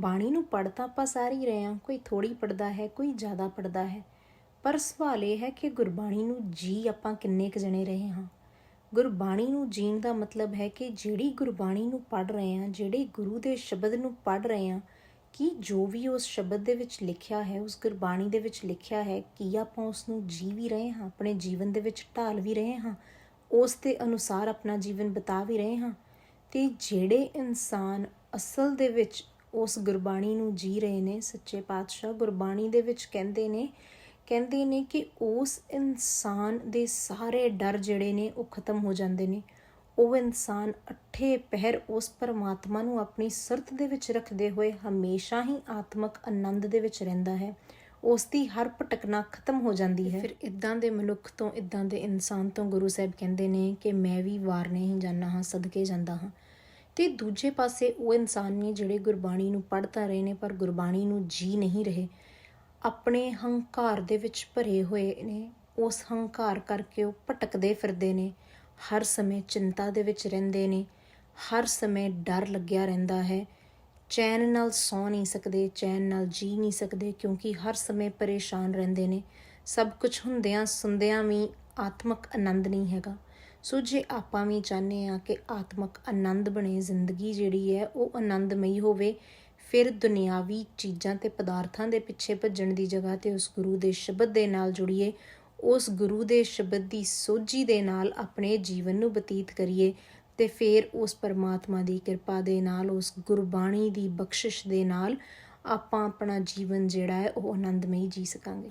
ਬਾਣੀ ਨੂੰ ਪੜ੍ਹ ਤਾਂ ਆਪਾਂ ਸਾਰੇ ਹੀ ਰਹੇ ਹਾਂ, ਕੋਈ ਥੋੜੀ ਪੜਦਾ ਹੈ, ਕੋਈ ਜ਼ਿਆਦਾ ਪੜਦਾ ਹੈ। ਪਰ ਸਵਾਲ ਇਹ ਹੈ ਕਿ ਗੁਰਬਾਣੀ ਨੂੰ ਜੀ ਆਪਾਂ ਕਿੰਨੇ ਕੁ ਜਣੇ ਰਹੇ ਹਾਂ? ਗੁਰਬਾਣੀ ਨੂੰ ਜੀਣ ਦਾ ਮਤਲਬ ਹੈ ਕਿ ਜਿਹੜੀ ਗੁਰਬਾਣੀ ਨੂੰ ਪੜ੍ਹ ਰਹੇ ਹਾਂ, ਜਿਹੜੇ ਗੁਰੂ ਦੇ ਸ਼ਬਦ ਨੂੰ ਪੜ੍ਹ ਰਹੇ ਹਾਂ, ਕਿ ਜੋ ਵੀ ਉਸ ਸ਼ਬਦ ਦੇ ਵਿੱਚ ਲਿਖਿਆ ਹੈ, ਉਸ ਗੁਰਬਾਣੀ ਦੇ ਵਿੱਚ ਲਿਖਿਆ ਹੈ, ਕੀ ਆਪਾਂ ਉਸ ਨੂੰ ਜੀ ਵੀ ਰਹੇ ਹਾਂ, ਆਪਣੇ ਜੀਵਨ ਦੇ ਵਿੱਚ ਢਾਲ ਵੀ ਰਹੇ ਹਾਂ, ਉਸ ਦੇ ਅਨੁਸਾਰ ਆਪਣਾ ਜੀਵਨ ਬਿਤਾ ਵੀ ਰਹੇ ਹਾਂ? ਤੇ ਜਿਹੜੇ ਇਨਸਾਨ ਅਸਲ ਦੇ ਵਿੱਚ ਉਸ ਗੁਰਬਾਣੀ ਨੂੰ ਜੀ ਰਹੇ ਨੇ, ਸੱਚੇ ਪਾਤਸ਼ਾਹ ਗੁਰਬਾਣੀ ਦੇ ਵਿੱਚ ਕਹਿੰਦੇ ਨੇ ਕਹਿੰਦੇ ਨੇ ਕਿ ਉਸ ਇਨਸਾਨ ਦੇ ਸਾਰੇ ਡਰ ਜਿਹੜੇ ਨੇ ਉਹ ਖਤਮ ਹੋ ਜਾਂਦੇ ਨੇ। ਉਹ ਇਨਸਾਨ ਅਠੇ ਪਹਿਰ ਉਸ ਪਰਮਾਤਮਾ ਨੂੰ ਆਪਣੀ ਸਰਤ ਦੇ ਵਿੱਚ ਰੱਖਦੇ ਹੋਏ ਹਮੇਸ਼ਾ ਹੀ ਆਤਮਿਕ ਆਨੰਦ ਦੇ ਵਿੱਚ ਰਹਿੰਦਾ ਹੈ। ਉਸ ਦੀ ਹਰ ਭਟਕਣਾ ਖਤਮ ਹੋ ਜਾਂਦੀ ਹੈ। ਫਿਰ ਇਦਾਂ ਦੇ ਮਨੁੱਖ ਤੋਂ ਇਦਾਂ ਦੇ ਇਨਸਾਨ ਤੋਂ ਗੁਰੂ ਸਾਹਿਬ ਕਹਿੰਦੇ ਨੇ ਕਿ ਮੈਂ ਵੀ ਵਾਰ ਨਹੀਂ ਜਾਣਾ ਹਾਂ, ਸਦਕੇ ਜਾਂਦਾ ਹਾਂ। ਤੇ ਦੂਜੇ ਪਾਸੇ ਉਹ ਇਨਸਾਨ ਨੇ ਜਿਹੜੇ ਗੁਰਬਾਣੀ ਨੂੰ ਪੜ੍ਹਤਾ ਰਹੇ ਨੇ, ਪਰ ਗੁਰਬਾਣੀ ਨੂੰ ਜੀ ਨਹੀਂ ਰਹੇ। ਆਪਣੇ ਹੰਕਾਰ ਦੇ ਵਿੱਚ ਭਰੇ ਹੋਏ ਨੇ। ਉਸ ਹੰਕਾਰ ਕਰਕੇ ਉਹ ਭਟਕਦੇ ਫਿਰਦੇ ਨੇ। ਹਰ ਸਮੇਂ ਚਿੰਤਾ ਦੇ ਵਿੱਚ ਰਹਿੰਦੇ ਨੇ। ਹਰ ਸਮੇਂ ਡਰ ਲੱਗਿਆ ਰਹਿੰਦਾ ਹੈ। ਚੈਨ ਨਾਲ ਸੌ ਨਹੀਂ ਸਕਦੇ, ਚੈਨ ਨਾਲ ਜੀ ਨਹੀਂ ਸਕਦੇ, ਕਿਉਂਕਿ ਹਰ ਸਮੇਂ ਪਰੇਸ਼ਾਨ ਰਹਿੰਦੇ ਨੇ। ਸਭ ਕੁਝ ਹੁੰਦਿਆਂ ਸੁੰਦਿਆਂ ਵੀ ਆਤਮਿਕ ਆਨੰਦ ਨਹੀਂ ਹੈਗਾ। ਸੋ ਜੇ ਆਪਾਂ ਵੀ ਚਾਹੁੰਦੇ ਆ ਕਿ ਆਤਮਿਕ ਆਨੰਦ ਬਣੇ, ਜ਼ਿੰਦਗੀ ਜਿਹੜੀ ਹੈ ਉਹ ਆਨੰਦਮਈ ਹੋਵੇ, ਫਿਰ ਦੁਨਿਆਵੀ ਚੀਜ਼ਾਂ ਤੇ ਪਦਾਰਥਾਂ ਦੇ ਪਿੱਛੇ ਭੱਜਣ ਦੀ ਜਗ੍ਹਾ ਤੇ ਉਸ ਗੁਰੂ ਦੇ ਸ਼ਬਦ ਦੇ ਨਾਲ ਜੁੜੀਏ, ਉਸ ਗੁਰੂ ਦੇ ਸ਼ਬਦ ਦੀ ਸੋਝੀ ਦੇ ਨਾਲ ਆਪਣੇ ਜੀਵਨ ਨੂੰ ਬਤੀਤ ਕਰੀਏ ਤੇ ਫਿਰ ਉਸ ਪਰਮਾਤਮਾ ਦੀ ਕਿਰਪਾ ਦੇ ਨਾਲ, ਉਸ ਗੁਰਬਾਣੀ ਦੀ ਬਖਸ਼ਿਸ਼ ਦੇ ਨਾਲ ਆਪਾਂ ਆਪਣਾ ਜੀਵਨ ਜਿਹੜਾ ਹੈ ਉਹ ਆਨੰਦਮਈ ਜੀ ਸਕਾਂਗੇ।